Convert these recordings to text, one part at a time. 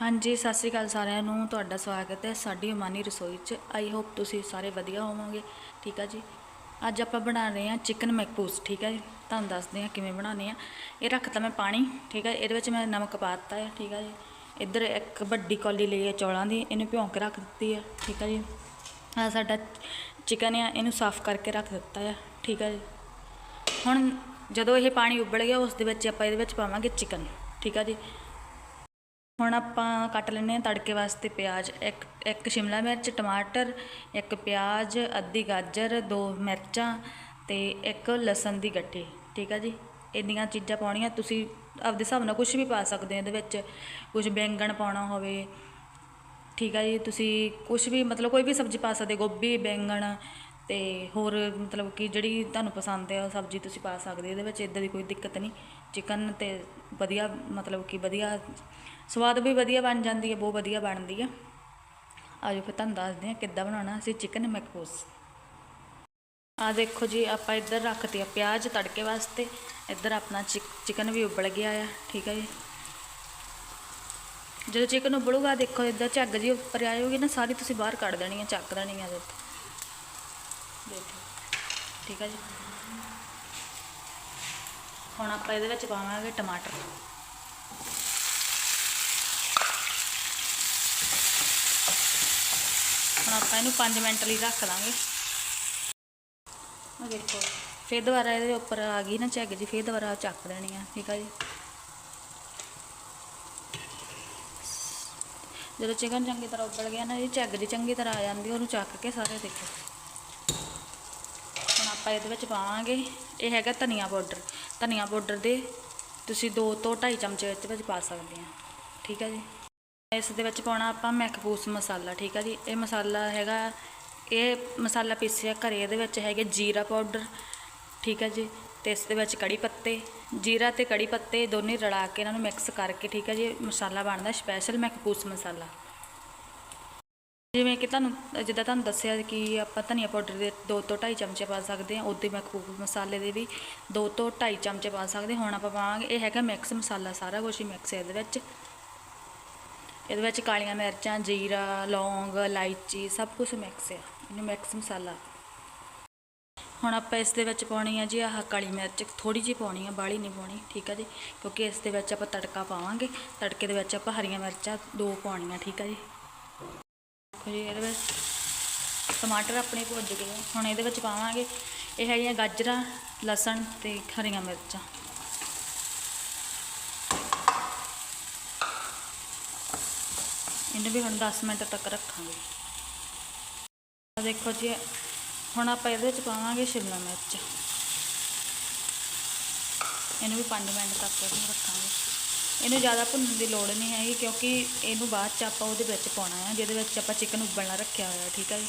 ਹਾਂਜੀ, ਸਤਿ ਸ਼੍ਰੀ ਅਕਾਲ ਸਾਰਿਆਂ ਨੂੰ। ਤੁਹਾਡਾ ਸਵਾਗਤ ਹੈ ਸਾਡੀ ਉਮਾਨੀ ਰਸੋਈ 'ਚ। ਆਈ ਹੋਪ ਤੁਸੀਂ ਸਾਰੇ ਵਧੀਆ ਹੋਵੋਗੇ। ਠੀਕ ਆ ਜੀ। ਅੱਜ ਆਪਾਂ ਬਣਾ ਰਹੇ ਹਾਂ ਚਿਕਨ ਮੈਕਪੂਸ ਠੀਕ ਹੈ ਜੀ। ਤੁਹਾਨੂੰ ਦੱਸਦੇ ਹਾਂ ਕਿਵੇਂ ਬਣਾਉਂਦੇ ਆ ਇਹ ਰੱਖਤਾ ਮੈਂ ਪਾਣੀ, ਠੀਕ ਹੈ ਇਹਦੇ ਵਿੱਚ ਮੈਂ ਨਮਕ ਪਾ ਦਿੱਤਾ ਹੈ, ਠੀਕ ਹੈ ਜੀ। ਇੱਧਰ ਇੱਕ ਵੱਡੀ ਕੌਲੀ ਲਈ ਹੈ ਚੌਲਾਂ ਦੀ। ਇਹਨੂੰ ਭਿਉਂ ਕੇ ਰੱਖ ਦਿੱਤੀ ਹੈ, ਠੀਕ ਹੈ ਜੀ। ਆ ਸਾਡਾ ਚਿਕਨ ਆ, ਇਹਨੂੰ ਸਾਫ਼ ਕਰਕੇ ਰੱਖ ਦਿੱਤਾ ਹੈ, ਠੀਕ ਹੈ ਜੀ। ਹੁਣ ਜਦੋਂ ਇਹ ਪਾਣੀ ਉਬਲ ਗਿਆ, ਉਸ ਦੇ ਵਿੱਚ ਆਪਾਂ ਇਹਦੇ ਵਿੱਚ ਪਾਵਾਂਗੇ ਚਿਕਨ, ਠੀਕ ਆ ਜੀ। ਹੁਣ ਆਪਾਂ ਕੱਟ ਲੈਂਦੇ ਹਾਂ ਤੜਕੇ ਵਾਸਤੇ ਪਿਆਜ਼, ਇੱਕ ਇੱਕ ਸ਼ਿਮਲਾ ਮਿਰਚ, ਟਮਾਟਰ, ਇੱਕ ਪਿਆਜ਼, ਅੱਧੀ ਗਾਜਰ, ਦੋ ਮਿਰਚਾਂ ਤੇ ਇੱਕ ਲਸਣ ਦੀ ਗੱਠੀ, ਠੀਕ ਆ ਜੀ? ਇੰਨੀਆਂ ਚੀਜ਼ਾਂ ਪਾਉਣੀਆਂ, ਤੁਸੀਂ ਆਪਦੇ ਹਿਸਾਬ ਨਾਲ ਕੁਝ ਵੀ ਪਾ ਸਕਦੇ ਹੋ ਇਹਦੇ ਵਿੱਚ ਕੁਝ ਬੈਂਗਣ ਪਾਉਣਾ ਹੋਵੇ, ਠੀਕ ਆ ਜੀ? ਤੁਸੀਂ ਕੁਝ ਵੀ, ਮਤਲਬ ਕੋਈ ਵੀ ਸਬਜ਼ੀ ਪਾ ਸਕਦੇ ਗੋਭੀ, ਬੈਂਗਣ ਅਤੇ ਹੋਰ ਮਤਲਬ ਕਿ ਜਿਹੜੀ ਤੁਹਾਨੂੰ ਪਸੰਦ ਹੈ ਉਹ ਸਬਜ਼ੀ ਤੁਸੀਂ ਪਾ ਸਕਦੇ ਇਹਦੇ ਵਿੱਚ ਇੱਦਾਂ ਦੀ ਕੋਈ ਦਿੱਕਤ ਨਹੀਂ। ਚਿਕਨ ਤੇ ਵਧੀਆ ਮਤਲਬ ਕਿ ਵਧੀਆ, ਸਵਾਦ ਵੀ ਵਧੀਆ ਬਣ ਜਾਂਦੀ ਹੈ, ਬਹੁਤ ਵਧੀਆ ਬਣਦੀ ਆ ਆਜੋ ਫਿਰ ਤੁਹਾਨੂੰ ਦੱਸਦੇ ਹਾਂ ਕਿੱਦਾਂ ਬਣਾਉਣਾ ਅਸੀਂ ਚਿਕਨ ਮੈਕਪੂਸ ਆ ਦੇਖੋ ਜੀ, ਆਪਾਂ ਇੱਧਰ ਰੱਖਤੇ ਆ ਪਿਆਜ਼ ਤੜਕੇ ਵਾਸਤੇ। ਇੱਧਰ ਆਪਣਾ ਚਿਕਨ ਵੀ ਉਬਲ ਗਿਆ ਆ, ਠੀਕ ਹੈ ਜੀ। ਜਦੋਂ ਚਿਕਨ ਉਬਲੂਗਾ, ਦੇਖੋ ਇੱਧਰ ਝੱਗ ਜੀ ਉੱਪਰ ਆਇਓਗੀ ਨਾ, ਸਾਰੀ ਤੁਸੀਂ ਬਾਹਰ ਕੱਢ ਦੇਣੀ ਹੈ ਚੱਕ ਦੇਣੀ ਹੈ ਇਹਦੇ ਦੇਖੋ। ਠੀਕ ਹੈ ਜੀ। ਹੁਣ ਆਪਾਂ ਇਹਦੇ ਵਿੱਚ ਪਾਵਾਂਗੇ ਟਮਾਟਰ। ਹੁਣ ਆਪਾਂ ਇਹਨੂੰ 5 ਮਿੰਟ ਲਈ ਰੱਖ ਦਾਂਗੇ ਆ ਦੇਖੋ, ਫਿਰ ਦੁਬਾਰਾ ਇਹਦੇ ਉੱਪਰ ਆ ਗਈ ਨਾ ਝੱਗ ਜੀ, ਫਿਰ ਦੁਬਾਰਾ ਚੱਕ ਦੇਣੀ ਆ। ਠੀਕ ਆ ਜੀ। ਜਦੋਂ ਚਿਕਨ ਚੰਗੀ ਤਰ੍ਹਾਂ ਉਬਲ ਗਿਆ ਨਾ, ਇਹ ਝੱਗ ਜੀ ਚੰਗੀ ਤਰ੍ਹਾਂ ਆ ਜਾਂਦੀ ਉਹਨੂੰ ਚੱਕ ਕੇ ਸਾਰੇ ਦੇਖੋ। ਆਪਾਂ ਇਹਦੇ ਵਿੱਚ ਪਾਵਾਂਗੇ, ਇਹ ਹੈਗਾ ਧਨੀਆ ਪਾਊਡਰ। ਧਨੀਆ ਪਾਊਡਰ ਦੇ ਤੁਸੀਂ 2 ਤੋਂ 2.5 ਚਮਚੇ ਇਹਦੇ ਵਿੱਚ ਪਾ ਸਕਦੇ ਆ। ਠੀਕ ਹੈ ਜੀ? ਇਸ ਦੇ ਵਿੱਚ ਪਾਉਣਾ ਆਪਾਂ ਮੈਕਬੂਸ ਮਸਾਲਾ, ਠੀਕ ਹੈ ਜੀ? ਇਹ ਮਸਾਲਾ ਹੈਗਾ, ਇਹ ਮਸਾਲਾ ਪੀਸਿਆ ਘਰੇ, ਇਹਦੇ ਵਿੱਚ ਹੈਗੇ ਜੀਰਾ ਪਾਊਡਰ, ਠੀਕ ਹੈ ਜੀ? ਤੇ ਇਸ ਦੇ ਵਿੱਚ ਕੜੀ ਪੱਤੇ। ਜੀਰਾ ਤੇ ਕੜੀ ਪੱਤੇ ਦੋਨੇ ਰਲਾ ਕੇ ਇਹਨਾਂ ਨੂੰ ਮਿਕਸ ਕਰਕੇ, ਠੀਕ ਹੈ ਜੀ? ਮਸਾਲਾ ਬਣਦਾ, ਸਪੈਸ਼ਲ ਮੈਕਬੂਸ ਮਸਾਲਾ। ਜਿਵੇਂ ਕਿ ਤੁਹਾਨੂੰ, ਜਿੱਦਾਂ ਤੁਹਾਨੂੰ ਦੱਸਿਆ ਕਿ ਆਪਾਂ ਧਨੀਆ ਪਾਊਡਰ ਦੇ 2 ਤੋਂ 2.5 ਚਮਚੇ ਪਾ ਸਕਦੇ ਹਾਂ ਉਦੋਂ ਮੈਕਬੂਸ ਮਸਾਲੇ ਦੇ ਵੀ 2 ਤੋਂ 2.5 ਚਮਚੇ ਪਾ ਸਕਦੇ ਹੁਣ ਆਪਾਂ ਪਾਵਾਂਗੇ, ਇਹ ਹੈਗਾ ਮਿਕਸ ਮਸਾਲਾ ਸਾਰਾ ਕੁਝ ਹੀ ਮਿਕਸ ਹੈ ਇਹਦੇ ਵਿੱਚ। ਇਹਦੇ ਵਿੱਚ ਕਾਲੀਆਂ ਮਿਰਚਾਂ, ਜੀਰਾ, ਲੌਂਗ, ਇਲਾਇਚੀ ਸਭ ਕੁਝ ਮਿਕਸ ਹੈ, ਇਹਨੂੰ ਮਿਕਸ ਮਸਾਲਾ। ਹੁਣ ਆਪਾਂ ਇਸ ਦੇ ਵਿੱਚ ਪਾਉਣੀ ਹੈ ਜੀ ਆਹ ਕਾਲੀ ਮਿਰਚ ਥੋੜੀ ਜਿਹੀ ਪਾਉਣੀ ਹੈ ਬਾਹਲੀ ਨਹੀਂ ਪਾਉਣੀ, ਠੀਕ ਹੈ ਜੀ? ਕਿਉਂਕਿ ਇਸ ਦੇ ਵਿੱਚ ਆਪਾਂ ਤੜਕਾ ਪਾਵਾਂਗੇ, ਤੜਕੇ ਦੇ ਵਿੱਚ ਆਪਾਂ ਹਰੀਆਂ ਮਿਰਚਾਂ ਦੋ ਪਾਉਣੀਆਂ, ਠੀਕ ਹੈ ਜੀ? ਜੀ, ਇਹਦੇ ਵਿੱਚ ਟਮਾਟਰ ਆਪਣੇ ਭੁੱਜ ਗਏ ਹੁਣ ਇਹਦੇ ਵਿੱਚ ਪਾਵਾਂਗੇ, ਇਹ ਹੈਗੀਆਂ ਗਾਜਰਾਂ, ਲਸਣ ਤੇ ਹਰੀਆਂ ਮਿਰਚਾਂ। ਇਹਨੂੰ ਵੀ ਹੁਣ 10 ਮਿੰਟ ਤੱਕ ਰੱਖਾਂਗੇ। ਆ ਦੇਖੋ ਜੀ, ਹੁਣ ਆਪਾਂ ਇਹਦੇ ਵਿੱਚ ਪਾਵਾਂਗੇ ਸ਼ਿਮਲਾ ਮਿਰਚ। ਇਹਨੂੰ ਵੀ 5 ਮਿੰਟ ਤੱਕ ਰੱਖਾਂਗੇ। ਇਹਨੂੰ ਜ਼ਿਆਦਾ ਭੁੰਨਣ ਦੀ ਲੋੜ ਨਹੀਂ ਹੈਗੀ ਕਿਉਂਕਿ ਇਹਨੂੰ ਬਾਅਦ ਚ ਆਪਾਂ ਉਹਦੇ ਵਿੱਚ ਪਾਉਣਾ ਹੈ ਜਿਹਦੇ ਵਿੱਚ ਆਪਾਂ ਚਿਕਨ ਉਬਲਣਾ ਰੱਖਿਆ ਹੋਇਆ, ਠੀਕ ਹੈ ਜੀ।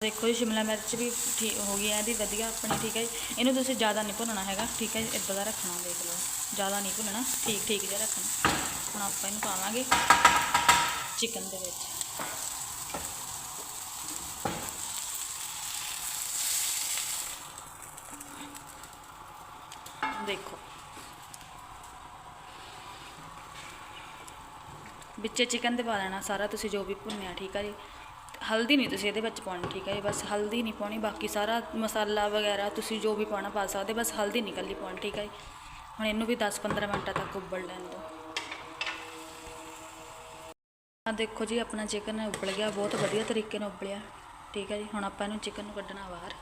ਦੇਖੋ ਜੀ, ਸ਼ਿਮਲਾ ਮਿਰਚ ਵੀ ਠੀਕ ਹੋ ਗਈ ਹੈ ਇਹਦੀ ਵਧੀਆ ਆਪਣੀ, ਠੀਕ ਹੈ ਜੀ। ਇਹਨੂੰ ਤੁਸੀਂ ਜ਼ਿਆਦਾ ਨਹੀਂ ਭੁੰਨਣਾ ਹੈਗਾ, ਠੀਕ ਹੈ ਜੀ ਇਦਾਂ ਦਾ ਰੱਖਣਾ ਦੇਖ ਲਓ। ਜ਼ਿਆਦਾ ਨਹੀਂ ਭੁੰਨਣਾ, ਠੀਕ ਠੀਕ ਜਿਹਾ ਰੱਖਣਾ। ਹੁਣ ਆਪਾਂ ਇਹਨੂੰ ਪਾਵਾਂਗੇ ਚਿਕਨ ਦੇ ਵਿੱਚ। ਦੇਖੋ। ਵਿੱਚ ਚਿਕਨ ਦੇ ਪਾ ਦੇਣਾ ਸਾਰਾ ਤੁਸੀਂ ਜੋ ਵੀ ਭੁੰਨਿਆ, ਠੀਕ ਆ ਜੀ। ਹਲਦੀ ਨਹੀਂ ਤੁਸੀਂ ਇਹਦੇ ਵਿੱਚ ਪਾਉਣੀ, ਠੀਕ ਹੈ ਜੀ। ਬਸ ਹਲਦੀ ਨਹੀਂ ਪਾਉਣੀ, ਬਾਕੀ ਸਾਰਾ ਮਸਾਲਾ ਵਗੈਰਾ ਤੁਸੀਂ ਜੋ ਵੀ ਪਾਉਣਾ ਪਾ ਸਕਦੇ, ਬਸ ਹਲਦੀ ਨਹੀਂ ਇਕੱਲੀ ਪਾਉਣੀ, ਠੀਕ ਹੈ ਜੀ। ਹੁਣ ਇਹਨੂੰ ਵੀ 10-15 ਮਿੰਟਾਂ ਤੱਕ ਉਬਲ ਲੈਣ ਦਿਓ। ਆ ਦੇਖੋ ਜੀ, ਆਪਣਾ ਚਿਕਨ ਉਬਲ ਗਿਆ, ਬਹੁਤ ਵਧੀਆ ਤਰੀਕੇ ਨਾਲ ਉਬਲਿਆ, ਠੀਕ ਹੈ ਜੀ। ਹੁਣ ਆਪਾਂ ਇਹਨੂੰ ਚਿਕਨ ਨੂੰ ਕੱਢਣਾ ਬਾਹਰ।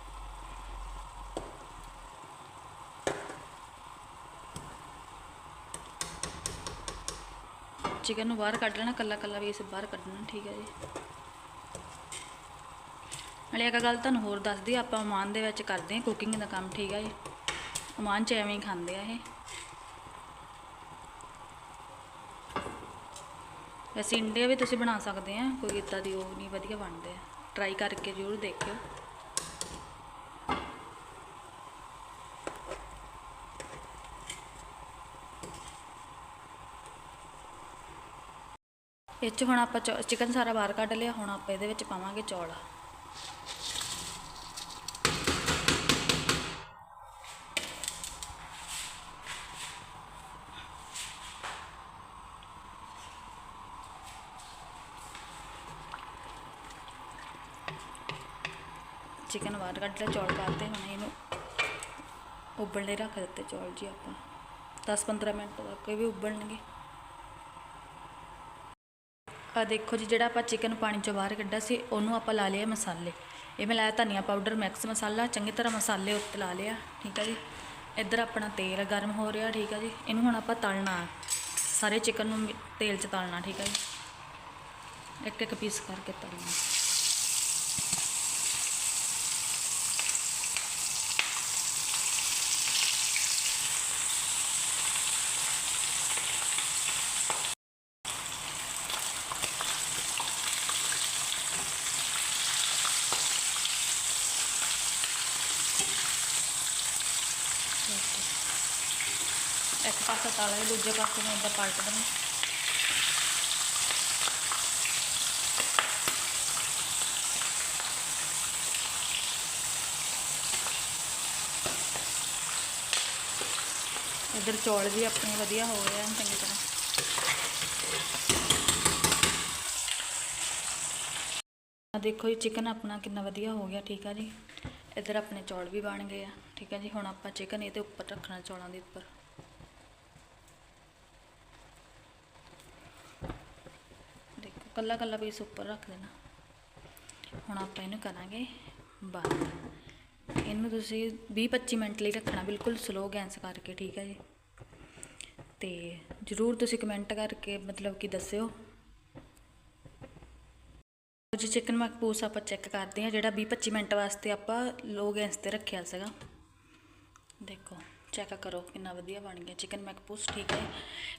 ਚਿਕਨ ਨੂੰ ਬਾਹਰ ਕੱਢ ਲੈਣਾ, ਕੱਲਾ ਕੱਲਾ ਵੀ ਇਸ ਬਾਹਰ ਕੱਢਣਾ, ਠੀਕ ਹੈ ਜੀ। ਨਾਲੇ ਇੱਕ ਗੱਲ ਤੁਹਾਨੂੰ ਹੋਰ ਦੱਸਦੀ, ਆਪਾਂ ਓਮਾਨ ਦੇ ਵਿੱਚ ਕਰਦੇ ਹਾਂ ਕੁਕਿੰਗ ਦਾ ਕੰਮ, ਠੀਕ ਹੈ ਜੀ। ਓਮਾਨ ਚ ਐਵੇਂ ਹੀ ਖਾਂਦੇ ਆ ਇਹ। ਵੈਸੇ ਇੰਡੀਆ ਵੀ ਤੁਸੀਂ ਬਣਾ ਸਕਦੇ ਆ, ਕੋਈ ਇਦਾਂ ਦੀ ਉਹ ਨਹੀਂ, ਵਧੀਆ ਬਣਦੇ ਆ। ਟਰਾਈ ਕਰਕੇ ਜ਼ਰੂਰ ਦੇਖਿਓ। ਇਹ 'ਚ ਹੁਣ ਆਪਾਂ ਚਿਕਨ ਸਾਰਾ ਬਾਹਰ ਕੱਢ ਲਿਆ, ਹੁਣ ਆਪਾਂ ਇਹਦੇ ਵਿੱਚ ਪਾਵਾਂਗੇ ਚੌਲ। ਚਿਕਨ ਬਾਹਰ ਕੱਢ ਲਿਆ, ਚੌਲ ਪਾਤੇ ਹੁਣ ਇਹਨੂੰ ਉਬਲਣੇ ਰੱਖ ਦਿੱਤੇ ਚੌਲ ਜੀ ਆਪਾਂ। 10-15 ਮਿੰਟ ਤੱਕ ਇਹ ਵੀ ਉਬਲਣਗੇ। ਆ ਦੇਖੋ ਜੀ, ਜਿਹੜਾ ਆਪਾਂ ਚਿਕਨ ਪਾਣੀ ਚੋਂ ਬਾਹਰ ਕੱਢਿਆ ਸੀ, ਉਹਨੂੰ ਆਪਾਂ ਲਾ ਲਿਆ ਮਸਾਲੇ। ਇਹ ਮੈਂ ਲਾਇਆ ਧਨੀਆ ਪਾਊਡਰ ਮਿਕਸ ਮਸਾਲਾ, ਚੰਗੀ ਤਰ੍ਹਾਂ ਮਸਾਲੇ ਉੱਤੇ ਲਾ ਲਿਆ ਠੀਕ ਆ ਜੀ। ਇੱਧਰ ਆਪਣਾ ਤੇਲ ਗਰਮ ਹੋ ਰਿਹਾ, ਠੀਕ ਆ ਜੀ। ਇਹਨੂੰ ਹੁਣ ਆਪਾਂ ਤਲਣਾ ਸਾਰੇ ਚਿਕਨ ਨੂੰ ਮਿ- ਤੇਲ 'ਚ ਤਲਣਾ, ਠੀਕ ਆ ਜੀ। ਇੱਕ ਇੱਕ ਪੀਸ ਕਰਕੇ ਤਲਣਾ। ਇੱਕ ਪਾਸੇ ਤਲ ਲਿਆ ਦੂਜੇ ਪਾਸੇ ਨੂੰ ਇੱਦਾਂ ਪਲਟ ਦੇਣਾ ਇੱਧਰ ਚੌਲ ਵੀ ਆਪਣੇ ਵਧੀਆ ਹੋ ਰਹੇ ਹਨ ਚੰਗੀ ਤਰ੍ਹਾਂ। ਆ ਦੇਖੋ ਜੀ ਚਿਕਨ ਆਪਣਾ ਕਿੰਨਾ ਵਧੀਆ ਹੋ ਗਿਆ, ਠੀਕ ਆ ਜੀ। ਇੱਧਰ ਆਪਣੇ ਚੌਲ ਵੀ ਬਣ ਗਏ ਆ, ਠੀਕ ਆ ਜੀ। ਹੁਣ ਆਪਾਂ ਚਿਕਨ ਇਹਦੇ ਉੱਪਰ ਰੱਖਣਾ ਚੌਲਾਂ ਦੇ ਉੱਪਰ ਦੇਖੋ ਕੱਲਾ ਕੱਲਾ ਪੀਸ ਉੱਪਰ ਰੱਖ ਦੇਣਾ। ਹੁਣ ਆਪਾਂ ਇਹਨੂੰ ਕਰਾਂਗੇ ਬੰਦ ਇਹਨੂੰ ਤੁਸੀਂ 20-25 ਮਿੰਟ ਲਈ ਰੱਖਣਾ, ਬਿਲਕੁਲ ਸਲੋ ਗੈਸ ਕਰਕੇ, ਠੀਕ ਹੈ ਜੀ? ਤੇ ਜਰੂਰ ਤੁਸੀਂ ਕਮੈਂਟ ਕਰਕੇ ਮਤਲਬ ਕਿ ਦੱਸਿਓ। ਜੀ ਚਿਕਨ ਮਕਬੂਸ ਆਪਾਂ ਚੈੱਕ ਕਰਦੇ ਹਾਂ, ਜਿਹੜਾ 20-25 ਮਿੰਟ ਵਾਸਤੇ ਆਪਾਂ ਲੋ ਗੈਸ ਤੇ ਰੱਖਿਆ ਸੀਗਾ। ਦੇਖੋ। ਚੈੱਕ ਕਰੋ ਕਿੰਨਾ ਵਧੀਆ ਬਣ ਗਿਆ। ਚਿਕਨ ਮਕਬੂਸ ਠੀਕ ਹੈ।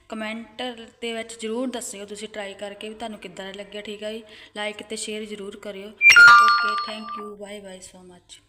ਕਮੈਂਟ ਦੇ ਵਿੱਚ ਜਰੂਰ ਦੱਸਿਓ ਤੁਸੀਂ ਟਰਾਈ ਕਰਕੇ ਵੀ ਤੁਹਾਨੂੰ ਕਿੱਦਾਂ ਦਾ ਲੱਗਿਆ, ਠੀਕ ਹੈ ਜੀ। ਲਾਈਕ ਤੇ ਸ਼ੇਅਰ ਜਰੂਰ ਕਰਿਓ। Okay thank you bye bye so much